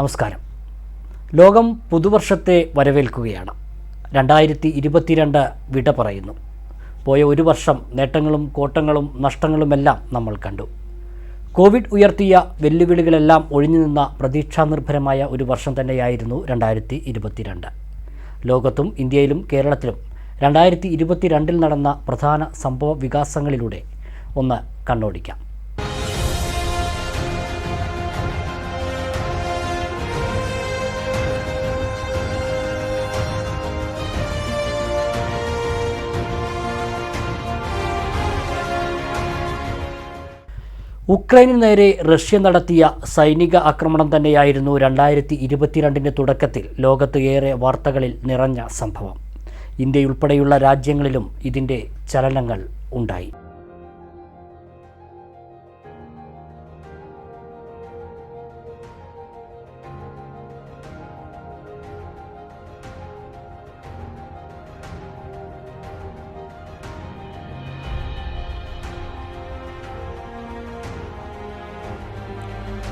നമസ്കാരം. ലോകം പുതുവർഷത്തെ വരവേൽക്കുകയാണ്. രണ്ടായിരത്തി ഇരുപത്തിരണ്ട് വിട പറയുന്നു. പോയ ഒരു വർഷം നേട്ടങ്ങളും കോട്ടങ്ങളും നഷ്ടങ്ങളുമെല്ലാം നമ്മൾ കണ്ടു. കോവിഡ് ഉയർത്തിയ വെല്ലുവിളികളെല്ലാം ഒഴിഞ്ഞു നിന്ന പ്രതീക്ഷാനിർഭരമായ ഒരു വർഷം തന്നെയായിരുന്നു രണ്ടായിരത്തി ഇരുപത്തിരണ്ട്. ലോകത്തും ഇന്ത്യയിലും കേരളത്തിലും രണ്ടായിരത്തി ഇരുപത്തിരണ്ടിൽ നടന്ന പ്രധാന സംഭവ വികാസങ്ങളിലൂടെ ഒന്ന് കണ്ണോടിക്കാം. ഉക്രൈനു നേരെ റഷ്യ നടത്തിയ സൈനിക ആക്രമണം തന്നെയായിരുന്നു രണ്ടായിരത്തി ഇരുപത്തിരണ്ടിന്റെ തുടക്കത്തിൽ ലോകത്ത് ഏറെ വാർത്തകളിൽ നിറഞ്ഞ സംഭവം. ഇന്ത്യയുൾപ്പെടെയുള്ള രാജ്യങ്ങളിലും ഇതിന്റെ ചലനങ്ങൾ ഉണ്ടായി.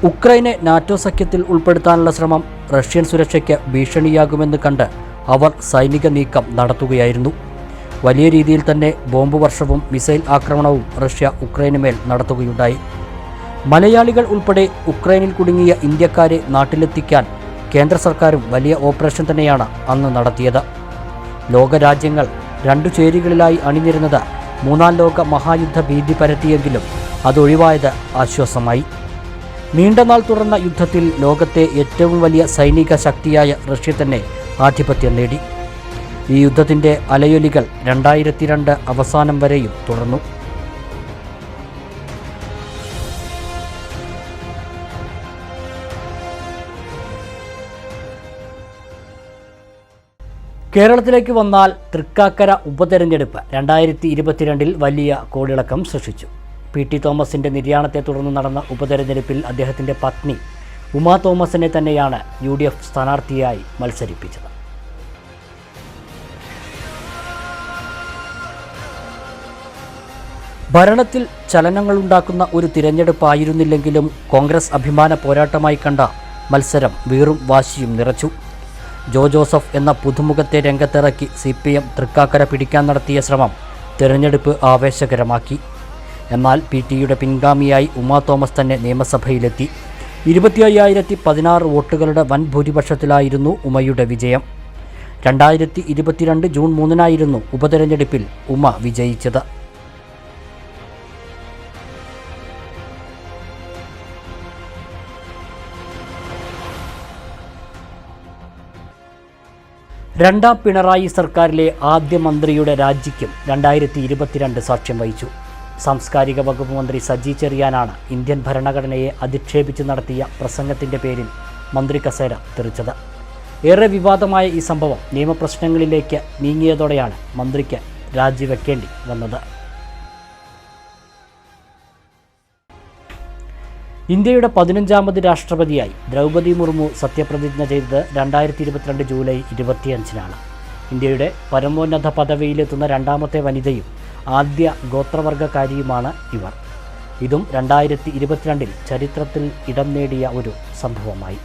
ഉക്രൈനെ നാറ്റോ സഖ്യത്തിൽ ഉൾപ്പെടുത്താനുള്ള ശ്രമം റഷ്യൻ സുരക്ഷയ്ക്ക് ഭീഷണിയാകുമെന്ന് കണ്ട് അവർ സൈനിക നീക്കം നടത്തുകയായിരുന്നു. വലിയ രീതിയിൽ തന്നെ ബോംബ് വർഷവും മിസൈൽ ആക്രമണവും റഷ്യ ഉക്രൈന് മേൽ നടത്തുകയുണ്ടായി. മലയാളികൾ ഉൾപ്പെടെ ഉക്രൈനിൽ കുടുങ്ങിയ ഇന്ത്യക്കാരെ നാട്ടിലെത്തിക്കാൻ കേന്ദ്ര സർക്കാരും വലിയ ഓപ്പറേഷൻ തന്നെയാണ് അന്ന് നടത്തിയത്. ലോകരാജ്യങ്ങൾ രണ്ടു ചേരികളിലായി അണിനിരുന്നത് മൂന്നാം ലോക മഹായുദ്ധ ഭീതി പരത്തിയെങ്കിലും അതൊഴിവായത് ആശ്വാസമായി. നീണ്ടനാൾ തുടർന്ന യുദ്ധത്തിൽ ലോകത്തെ ഏറ്റവും വലിയ സൈനിക ശക്തിയായ റഷ്യ തന്നെ ആധിപത്യം നേടി. ഈ യുദ്ധത്തിന്റെ അലയൊലികൾ രണ്ടായിരത്തി രണ്ട് അവസാനം വരെയും തുടർന്നു. കേരളത്തിലേക്ക് വന്നാൽ തൃക്കാക്കര ഉപതെരഞ്ഞെടുപ്പ് രണ്ടായിരത്തി ഇരുപത്തിരണ്ടിൽ വലിയ കോളിളക്കം സൃഷ്ടിച്ചു. പി ടി തോമസിന്റെ നിര്യാണത്തെ തുടർന്ന് നടന്ന ഉപതെരഞ്ഞെടുപ്പിൽ അദ്ദേഹത്തിന്റെ പത്നി ഉമാ തോമസിനെ തന്നെയാണ് യു ഡി എഫ് സ്ഥാനാർത്ഥിയായി മത്സരിപ്പിച്ചത്. ഭരണത്തിൽ ചലനങ്ങളുണ്ടാക്കുന്ന ഒരു തിരഞ്ഞെടുപ്പായിരുന്നില്ലെങ്കിലും കോൺഗ്രസ് അഭിമാന പോരാട്ടമായി കണ്ട മത്സരം വീറും വാശിയും നിറച്ചു. ജോ ജോസഫ് എന്ന പുതുമുഖത്തെ രംഗത്തിറക്കി സി പി എം തൃക്കാക്കര പിടിക്കാൻ നടത്തിയ ശ്രമം തിരഞ്ഞെടുപ്പ് ആവേശകരമാക്കി. എന്നാൽ പി ടിയുടെ പിൻഗാമിയായി ഉമാ തോമസ് തന്നെ നിയമസഭയിലെത്തി. ഇരുപത്തി അയ്യായിരത്തി പതിനാറ് വോട്ടുകളുടെ വൻ ഭൂരിപക്ഷത്തിലായിരുന്നു ഉമയുടെ വിജയം. രണ്ടായിരത്തി ഇരുപത്തിരണ്ട് ജൂൺ മൂന്നിനായിരുന്നു ഉപതെരഞ്ഞെടുപ്പിൽ ഉമ വിജയിച്ചത്. രണ്ടാം പിണറായി സർക്കാരിലെ ആദ്യ മന്ത്രിയുടെ രാജിക്കും രണ്ടായിരത്തി ഇരുപത്തിരണ്ട് സാക്ഷ്യം വഹിച്ചു. സാംസ്കാരിക വകുപ്പ് മന്ത്രി സജി ചെറിയാനാണ് ഇന്ത്യൻ ഭരണഘടനയെ അധിക്ഷേപിച്ച് നടത്തിയ പ്രസംഗത്തിന്റെ പേരിൽ മന്ത്രി കസേര തെറിച്ചത്. ഏറെ വിവാദമായ ഈ സംഭവം നിയമപ്രശ്നങ്ങളിലേക്ക് നീങ്ങിയതോടെയാണ് മന്ത്രിക്ക് രാജിവെക്കേണ്ടി വന്നത്. ഇന്ത്യയുടെ പതിനഞ്ചാമത് രാഷ്ട്രപതിയായി ദ്രൗപദി മുർമു സത്യപ്രതിജ്ഞ ചെയ്തത് രണ്ടായിരത്തി ഇരുപത്തിരണ്ട് ജൂലൈ ഇരുപത്തിയഞ്ചിനാണ്. ഇന്ത്യയുടെ പരമോന്നത പദവിയിലെത്തുന്ന രണ്ടാമത്തെ വനിതയും ആദ്യ ഗോത്രവർഗക്കാരിയുമാണ് ഇവർ. ഇതും രണ്ടായിരത്തി ഇരുപത്തിരണ്ടിൽ ചരിത്രത്തിൽ ഇടം നേടിയ ഒരു സംഭവമായി.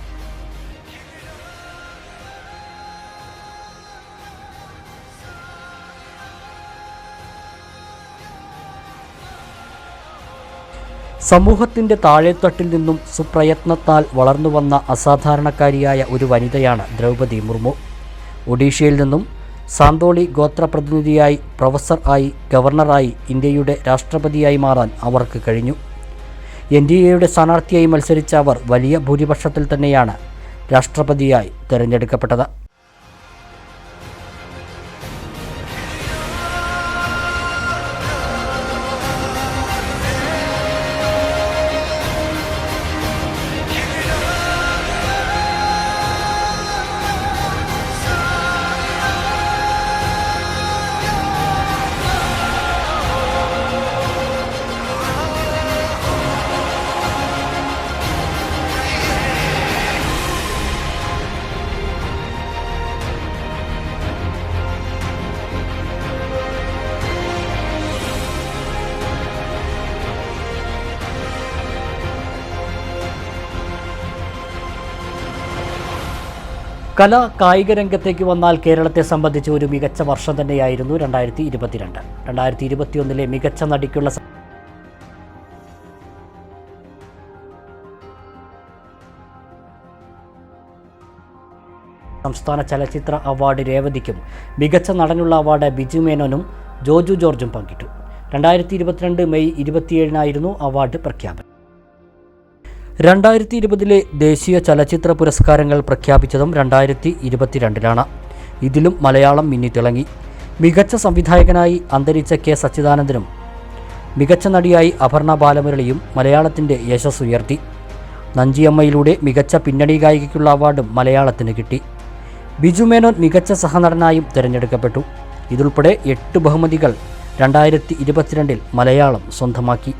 സമൂഹത്തിന്റെ താഴെത്തട്ടിൽ നിന്നും സുപ്രയത്നത്താൽ വളർന്നു വന്ന അസാധാരണക്കാരിയായ ഒരു വനിതയാണ് ദ്രൗപദി മുർമു. ഒഡീഷയിൽ നിന്നും സാന്തോളി ഗോത്രപ്രതിനിധിയായി പ്രൊഫസർ ആയി ഗവർണറായി ഇന്ത്യയുടെ രാഷ്ട്രപതിയായി മാറാൻ അവർക്ക് കഴിഞ്ഞു. എൻ ഡി എയുടെ സ്ഥാനാർത്ഥിയായി മത്സരിച്ച അവർ വലിയ ഭൂരിപക്ഷത്തിൽ തന്നെയാണ് രാഷ്ട്രപതിയായി തിരഞ്ഞെടുക്കപ്പെട്ടത്. കല കായിക രംഗത്തേക്ക് വന്നാൽ കേരളത്തെ സംബന്ധിച്ച് ഒരു മികച്ച വർഷം തന്നെയായിരുന്നു രണ്ടായിരത്തി ഇരുപത്തിരണ്ട് രണ്ടായിരത്തി ഇരുപത്തിയൊന്നിലെ മികച്ച നടിക്കുള്ള സംസ്ഥാന ചലച്ചിത്ര അവാർഡ് രേവതിക്കും മികച്ച നടനുള്ള അവാർഡ് ബിജു മേനോനും ജോജു ജോർജും പങ്കിട്ടു. രണ്ടായിരത്തി ഇരുപത്തിരണ്ട് മെയ് ഇരുപത്തിയേഴിനായിരുന്നു അവാർഡ് പ്രഖ്യാപനം. രണ്ടായിരത്തി ഇരുപതിലെ ദേശീയ ചലച്ചിത്ര പുരസ്കാരങ്ങൾ പ്രഖ്യാപിച്ചതും രണ്ടായിരത്തി ഇരുപത്തിരണ്ടിലാണ് ഇതിലും മലയാളം മിന്നിത്തിളങ്ങി. മികച്ച സംവിധായകനായി അന്തരിച്ച കെ സച്ചിദാനന്ദനും മികച്ച നടിയായി അപർണ ബാലമുരളിയും മലയാളത്തിന്റെ യശസ് ഉയർത്തി. നഞ്ചിയമ്മയിലൂടെ മികച്ച പിന്നണി ഗായികയ്ക്കുള്ള അവാർഡും മലയാളത്തിന് കിട്ടി. ബിജു മേനോൻ മികച്ച സഹനടനായും തിരഞ്ഞെടുക്കപ്പെട്ടു. ഇതുൾപ്പെടെ എട്ട് ബഹുമതികൾ രണ്ടായിരത്തി ഇരുപത്തിരണ്ടിൽ മലയാളം സ്വന്തമാക്കി.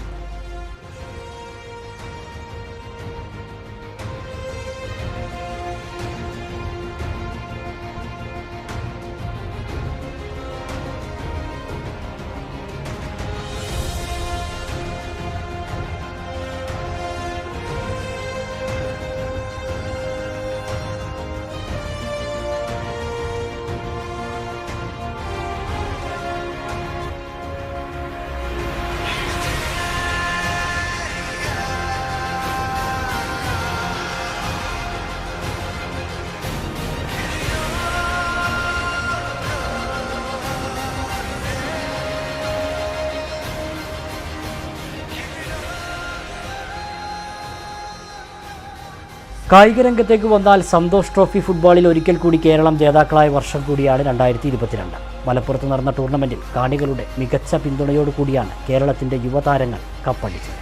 കായിക രംഗത്തേക്ക് വന്നാൽ സന്തോഷ് ട്രോഫി ഫുട്ബോളിൽ ഒരിക്കൽ കൂടി കേരളം ജേതാക്കളായ വർഷം കൂടിയാണ് രണ്ടായിരത്തി ഇരുപത്തിരണ്ട് മലപ്പുറത്ത് നടന്ന ടൂർണമെന്റിൽ കാണികളുടെ മികച്ച പിന്തുണയോടുകൂടിയാണ് കേരളത്തിന്റെ യുവതാരങ്ങൾ കപ്പടിച്ചത്.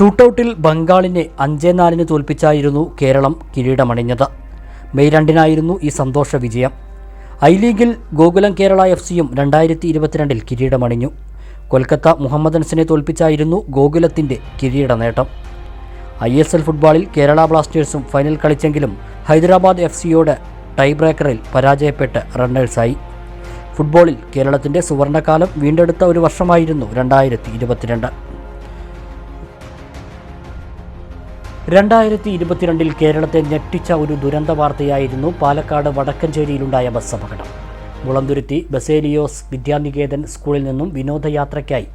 ഷൂട്ടൌട്ടിൽ ബംഗാളിനെ അഞ്ചേ നാലിന് തോൽപ്പിച്ചായിരുന്നു കേരളം കിരീടമണിഞ്ഞത്. മെയ് രണ്ടിനായിരുന്നു ഈ സന്തോഷ വിജയം. ഐ ലീഗിൽ ഗോകുലം കേരള എഫ് സിയും രണ്ടായിരത്തി ഇരുപത്തിരണ്ടിൽ കിരീടമണിഞ്ഞു. കൊൽക്കത്ത മുഹമ്മദൻസിനെ തോൽപ്പിച്ചായിരുന്നു ഗോകുലത്തിന്റെ കിരീട നേട്ടം. ഐ എസ് എൽ ഫുട്ബോളിൽ കേരള ബ്ലാസ്റ്റേഴ്സും ഫൈനൽ കളിച്ചെങ്കിലും ഹൈദരാബാദ് എഫ് സിയോട് ടൈ ബ്രേക്കറിൽ പരാജയപ്പെട്ട് റണ്ണേഴ്സായി. ഫുട്ബോളിൽ കേരളത്തിന്റെ സുവർണകാലം വീണ്ടെടുത്ത ഒരു വർഷമായിരുന്നു രണ്ടായിരത്തി ഇരുപത്തിരണ്ട് രണ്ടായിരത്തി ഇരുപത്തിരണ്ടിൽ കേരളത്തെ ഞെട്ടിച്ച ഒരു ദുരന്ത വാർത്തയായിരുന്നു പാലക്കാട് വടക്കഞ്ചേരിയിലുണ്ടായ ബസ് അപകടം. മുളന്തുരുത്തി ബസേലിയോസ് വിദ്യാനികേതൻ സ്കൂളിൽ നിന്നും വിനോദയാത്രയ്ക്കായി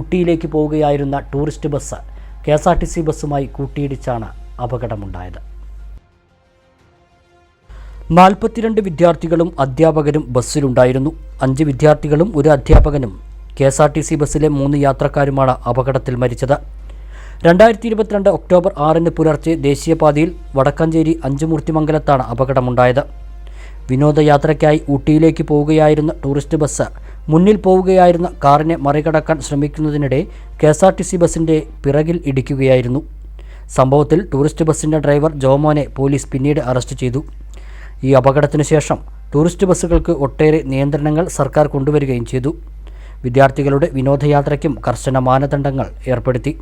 ഊട്ടിയിലേക്ക് പോവുകയായിരുന്ന tourist bus K S R T C ബസ്സുമായി കൂട്ടിയിടിച്ചാണ് അപകടമുണ്ടായത്. നാൽപ്പത്തിരണ്ട് വിദ്യാർത്ഥികളും അധ്യാപകരും ബസ്സിലുണ്ടായിരുന്നു. അഞ്ച് വിദ്യാർത്ഥികളും ഒരു അധ്യാപകനും K S R T C ബസ്സിലെ മൂന്ന് യാത്രക്കാരുമാണ് അപകടത്തിൽ മരിച്ചത്. രണ്ടായിരത്തി ഇരുപത്തിരണ്ട് ഒക്ടോബർ ആറിന് പുലർച്ചെ ദേശീയപാതയിൽ വടക്കഞ്ചേരി അഞ്ചുമൂർത്തിമംഗലത്താണ് അപകടമുണ്ടായത്. വിനോദയാത്രയ്ക്കായി ഊട്ടിയിലേക്ക് പോവുകയായിരുന്ന ടൂറിസ്റ്റ് ബസ് മുന്നിൽ പോവുകയായിരുന്ന കാറിനെ മറികടക്കാൻ ശ്രമിക്കുന്നതിനിടെ K S R T C ബസിന്റെ പിറകിൽ ഇടിക്കുകയായിരുന്നു. സംഭവത്തിൽ ടൂറിസ്റ്റ് ബസിന്റെ ഡ്രൈവർ ജോമോനെ പോലീസ് പിന്നീട് അറസ്റ്റ് ചെയ്തു. ഈ അപകടത്തിനു ശേഷം ടൂറിസ്റ്റ് ബസ്സുകൾക്ക് ഒട്ടേറെ നിയന്ത്രണങ്ങൾ സർക്കാർ കൊണ്ടുവരികയും ചെയ്തു. വിദ്യാർത്ഥികളുടെ വിനോദയാത്രയ്ക്കും കർശന മാനദണ്ഡങ്ങൾ ഏർപ്പെടുത്തി.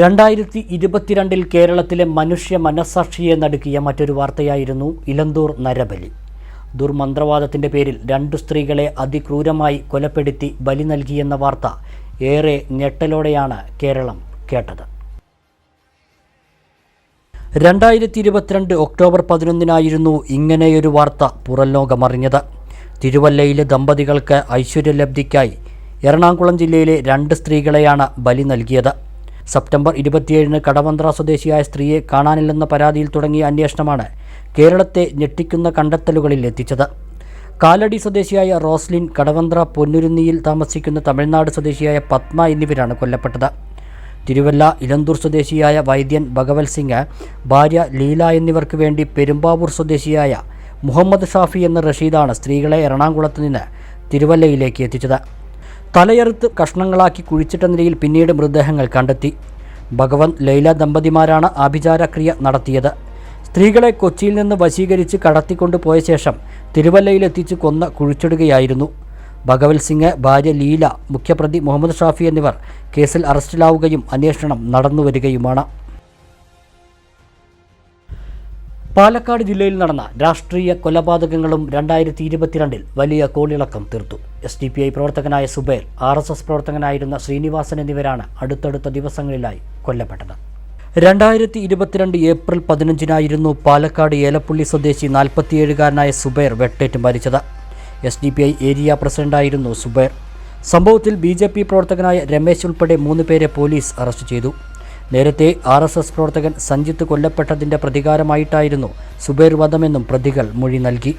രണ്ടായിരത്തി ഇരുപത്തിരണ്ടിൽ കേരളത്തിലെ മനുഷ്യ മനസാക്ഷിയെ നടുക്കിയ മറ്റൊരു വാർത്തയായിരുന്നു ഇലന്തൂർ നരബലി. ദുർമന്ത്രവാദത്തിന്റെ പേരിൽ രണ്ട് സ്ത്രീകളെ അതിക്രൂരമായി കൊലപ്പെടുത്തി ബലി നൽകിയെന്ന വാർത്ത ഏറെ ഞെട്ടലോടെയാണ് കേരളം കേട്ടത്. രണ്ടായിരത്തി ഇരുപത്തിരണ്ട് ഒക്ടോബർ പതിനൊന്നിനായിരുന്നു ഇങ്ങനെയൊരു വാർത്ത പുറംലോകമറിഞ്ഞത് തിരുവല്ലയിലെ ദമ്പതികൾക്ക് ഐശ്വര്യലബ്ധിക്കായി എറണാകുളം ജില്ലയിലെ രണ്ട് സ്ത്രീകളെയാണ് ബലി നൽകിയത്. സെപ്റ്റംബർ ഇരുപത്തിയേഴിന് കടവന്ത്ര സ്വദേശിയായ സ്ത്രീയെ കാണാനില്ലെന്ന പരാതിയിൽ തുടങ്ങിയ അന്വേഷണമാണ് കേരളത്തെ ഞെട്ടിക്കുന്ന കണ്ടെത്തലുകളിൽ എത്തിച്ചത്. കാലടി സ്വദേശിയായ റോസ്ലിൻ കടവന്ത്ര പൊന്നുരുന്നിയിൽ താമസിക്കുന്ന തമിഴ്നാട് സ്വദേശിയായ പത്മ എന്നിവരാണ് കൊല്ലപ്പെട്ടത്. തിരുവല്ല ഇലന്തൂർ സ്വദേശിയായ വൈദ്യൻ ഭഗവത് സിംഗ് ഭാര്യ ലീല എന്നിവർക്ക് വേണ്ടി പെരുമ്പാവൂർ സ്വദേശിയായ മുഹമ്മദ് ഷാഫി എന്ന റഷീദാണ് സ്ത്രീകളെ എറണാകുളത്ത് നിന്ന് തിരുവല്ലയിലേക്ക് എത്തിച്ചത്. തലയെറുത്ത് കഷ്ണങ്ങളാക്കി കുഴിച്ചിട്ട നിലയിൽ പിന്നീട് മൃതദേഹങ്ങൾ കണ്ടെത്തി. ഭഗവന്ത് ലൈല ദമ്പതിമാരാണ് ആഭിചാരക്രിയ നടത്തിയത്. സ്ത്രീകളെ കൊച്ചിയിൽ നിന്ന് വശീകരിച്ച് കടത്തിക്കൊണ്ടു പോയ ശേഷം തിരുവല്ലയിലെത്തിച്ച് കൊന്ന കുഴിച്ചിടുകയായിരുന്നു. ഭഗവത് സിംഗ് ഭാര്യ ലീല മുഖ്യപ്രതി മുഹമ്മദ് ഷാഫി എന്നിവർ കേസിൽ അറസ്റ്റിലാവുകയും അന്വേഷണം നടന്നുവരികയുമാണ്. പാലക്കാട് ജില്ലയിൽ നടന്ന രാഷ്ട്രീയ കൊലപാതകങ്ങളും രണ്ടായിരത്തി ഇരുപത്തിരണ്ടിൽ വലിയ കോളിളക്കം തീർത്തു. എസ് ഡി പി ഐ പ്രവർത്തകനായ സുബൈർ ആർ എസ് എസ് പ്രവർത്തകനായിരുന്ന ശ്രീനിവാസൻ എന്നിവരാണ് അടുത്തടുത്ത ദിവസങ്ങളിലായി കൊല്ലപ്പെട്ടത്. രണ്ടായിരത്തി ഇരുപത്തിരണ്ട് ഏപ്രിൽ പതിനഞ്ചിനായിരുന്നു പാലക്കാട് ഏലപ്പുള്ളി സ്വദേശി നാൽപ്പത്തിയേഴുകാരനായ സുബൈർ വെട്ടേറ്റ് മരിച്ചത്. S D P I area പ്രസിഡന്റായിരുന്നു Zubair. സംഭവത്തിൽ ബി ജെ പി പ്രവർത്തകനായ രമേശ് ഉൾപ്പെടെ മൂന്ന് പേരെ പോലീസ് അറസ്റ്റ് ചെയ്തു. നേരത്തെ ആർ എസ് എസ് പ്രവർത്തകൻ സഞ്ജിത്ത് കൊല്ലപ്പെട്ടതിന്റെ പ്രതികാരമായിട്ടായിരുന്നു സുബൈർ വധമെന്നും പ്രതികൾ മൊഴി നൽകി.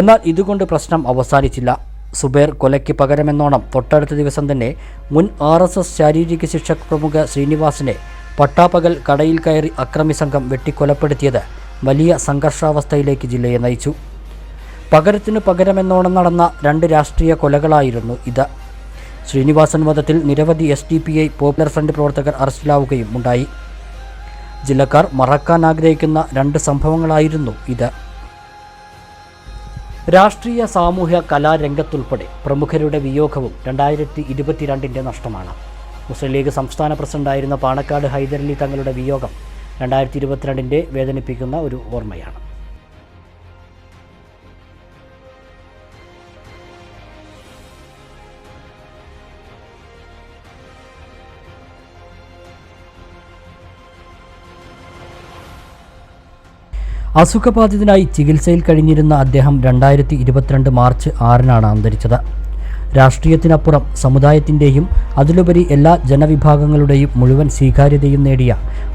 എന്നാൽ ഇതുകൊണ്ട് പ്രശ്നം അവസാനിച്ചില്ല. സുബൈർ കൊലയ്ക്ക് പകരമെന്നോണം തൊട്ടടുത്ത ദിവസം തന്നെ മുൻ ആർ എസ് എസ് ശാരീരിക ശിക്ഷ പ്രമുഖ ശ്രീനിവാസിനെ പട്ടാപ്പകൽ കടയിൽ കയറി അക്രമി സംഘം വെട്ടിക്കൊലപ്പെടുത്തിയത് വലിയ സംഘർഷാവസ്ഥയിലേക്ക് ജില്ലയെ നയിച്ചു. പകരത്തിനു പകരമെന്നോണം നടന്ന രണ്ട് രാഷ്ട്രീയ കൊലകളായിരുന്നു ഇത്. ശ്രീനിവാസൻ വധത്തിൽ നിരവധി S D P I popular front പ്രവർത്തകർ അറസ്റ്റിലാവുകയും ഉണ്ടായി. ജില്ലക്കാർ മറക്കാൻ ആഗ്രഹിക്കുന്ന രണ്ട് സംഭവങ്ങളായിരുന്നു ഇത്. രാഷ്ട്രീയ സാമൂഹ്യ കലാരംഗത്തുൾപ്പെടെ പ്രമുഖരുടെ വിയോഗവും രണ്ടായിരത്തി ഇരുപത്തിരണ്ടിന്റെ നഷ്ടമാണ്. മുസ്ലിം ലീഗ് സംസ്ഥാന പ്രസിഡന്റായിരുന്ന പാണക്കാട് ഹൈദരലി തങ്ങളുടെ വിയോഗം രണ്ടായിരത്തി ഇരുപത്തിരണ്ടിന്റെ വേദനിപ്പിക്കുന്ന ഒരു ഓർമ്മയാണ്. അസുഖബാധിതനായി ചികിത്സയിൽ കഴിഞ്ഞിരുന്ന അദ്ദേഹം രണ്ടായിരത്തി ഇരുപത്തിരണ്ട് മാർച്ച് ആറിനാണ് അന്തരിച്ചത്. രാഷ്ട്രീയത്തിനപ്പുറം സമുദായത്തിന്റെയും അതിലുപരി എല്ലാ ജനവിഭാഗങ്ങളുടെയും മുഴുവൻ സ്വീകാര്യതയും നേടിയ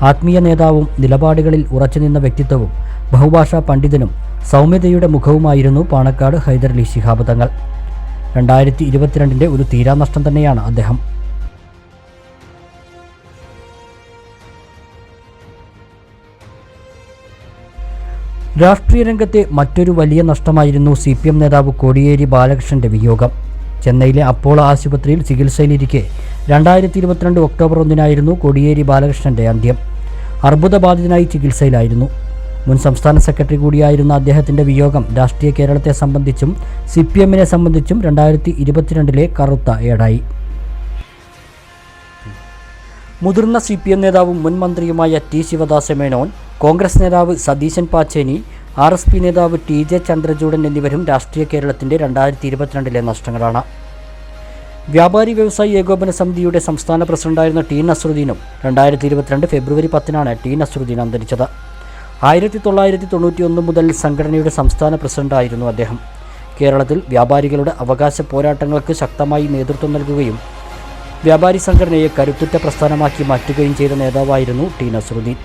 ആത്മീയ നേതാവും നിലപാടുകളിൽ ഉറച്ചുനിന്ന വ്യക്തിത്വവും ബഹുഭാഷാ പണ്ഡിതനും സൗമ്യതയുടെ മുഖവുമായിരുന്നു പാണക്കാട് ഹൈദരലി ശിഹാബ് തങ്ങൾ. രണ്ടായിരത്തി ഇരുപത്തിരണ്ടിന്റെ ഒരു തീരാനഷ്ടം തന്നെയാണ് അദ്ദേഹം. രാഷ്ട്രീയ രംഗത്തെ മറ്റൊരു വലിയ നഷ്ടമായിരുന്നു സി പി എം നേതാവ് കോടിയേരി ബാലകൃഷ്ണന്റെ വിയോഗം. ചെന്നൈയിലെ അപ്പോളോ ആശുപത്രിയിൽ ചികിത്സയിലിരിക്കെ രണ്ടായിരത്തി ഇരുപത്തിരണ്ട് ഒക്ടോബർ ഒന്നിനായിരുന്നു കോടിയേരി ബാലകൃഷ്ണന്റെ അന്ത്യം. അർബുദബാധിതനായി ചികിത്സയിലായിരുന്നു. മുൻ സംസ്ഥാന സെക്രട്ടറി കൂടിയായിരുന്ന അദ്ദേഹത്തിന്റെ വിയോഗം രാഷ്ട്രീയ കേരളത്തെ സംബന്ധിച്ചും സി പി എമ്മിനെ സംബന്ധിച്ചും രണ്ടായിരത്തി ഇരുപത്തിരണ്ടിലെ കറുത്ത ഏടായി. മുതിർന്ന സി പി എം നേതാവും മുൻ മന്ത്രിയുമായ ടി ശിവദാസ മേനോൻ കോൺഗ്രസ് നേതാവ് Satheeshan Pacheni R S P നേതാവ് ടി ജെ ചന്ദ്രചൂഡൻ എന്നിവരും രാഷ്ട്രീയ കേരളത്തിന്റെ രണ്ടായിരത്തി ഇരുപത്തിരണ്ടിലെ നഷ്ടങ്ങളാണ്. വ്യാപാരി വ്യവസായി ഏകോപന സമിതിയുടെ സംസ്ഥാന പ്രസിഡന്റായിരുന്ന ടി നസ്രുദ്ദീനും രണ്ടായിരത്തി ഇരുപത്തിരണ്ട് ഫെബ്രുവരി പത്തിനാണ് ടി നസ്രുദ്ദീൻ അന്തരിച്ചത്. ആയിരത്തി തൊള്ളായിരത്തി തൊണ്ണൂറ്റി ഒന്ന് മുതൽ സംഘടനയുടെ സംസ്ഥാന പ്രസിഡന്റായിരുന്നു അദ്ദേഹം. കേരളത്തിൽ വ്യാപാരികളുടെ അവകാശ പോരാട്ടങ്ങൾക്ക് ശക്തമായി നേതൃത്വം നൽകുകയും വ്യാപാരി സംഘടനയെ കരുത്തുറ്റ പ്രസ്ഥാനമാക്കി മാറ്റുകയും ചെയ്ത നേതാവായിരുന്നു ടി നസറുദ്ദീൻ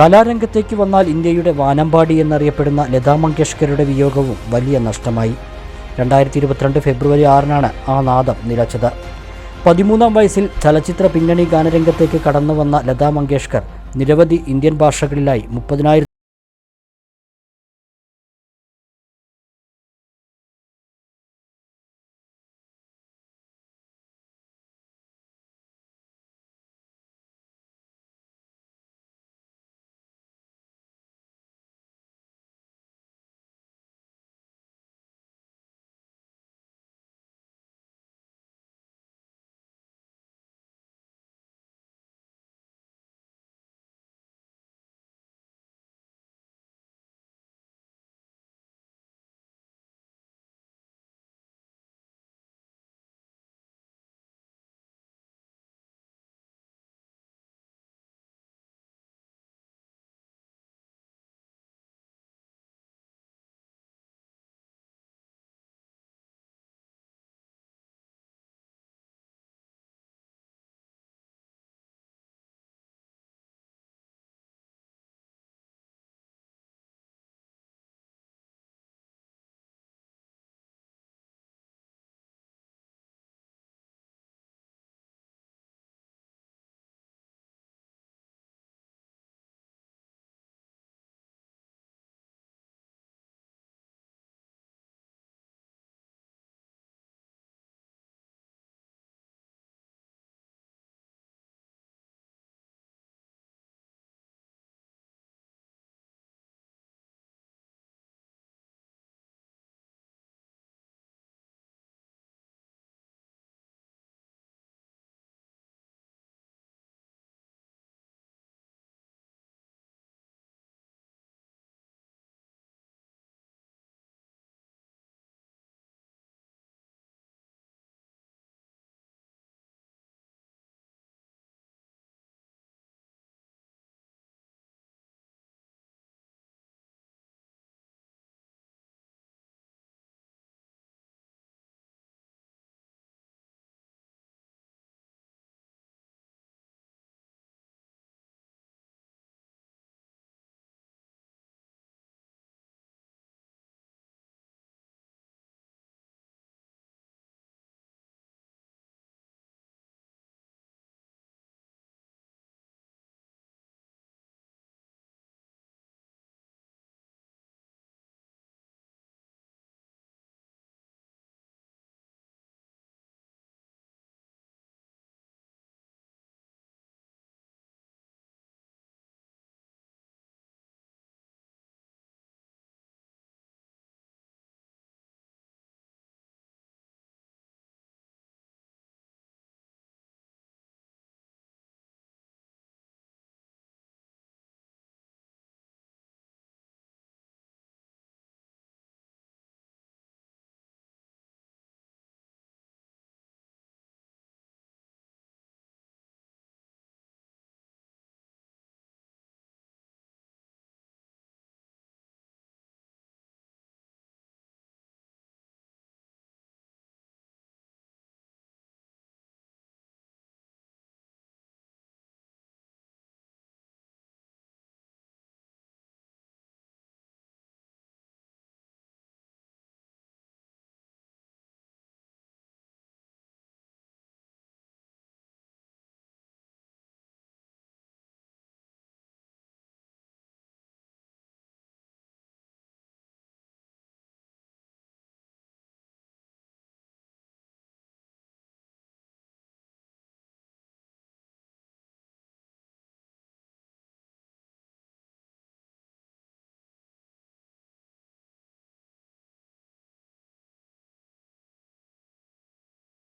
കലാരംഗത്തേക്ക് വന്നാൽ ഇന്ത്യയുടെ വാനമ്പാടി എന്നറിയപ്പെടുന്ന ലതാ മങ്കേഷ്കറുടെ വിയോഗവും വലിയ നഷ്ടമായി. രണ്ടായിരത്തി ഇരുപത്തിരണ്ട് ഫെബ്രുവരി ആറിനാണ് ആ നാദം നിലച്ചത്. പതിമൂന്നാം വയസ്സിൽ ചലച്ചിത്ര പിന്നണി ഗാനരംഗത്തേക്ക് കടന്നു വന്ന ലതാ മങ്കേഷ്കർ നിരവധി ഇന്ത്യൻ ഭാഷകളിലായി മുപ്പതിനായിരത്തി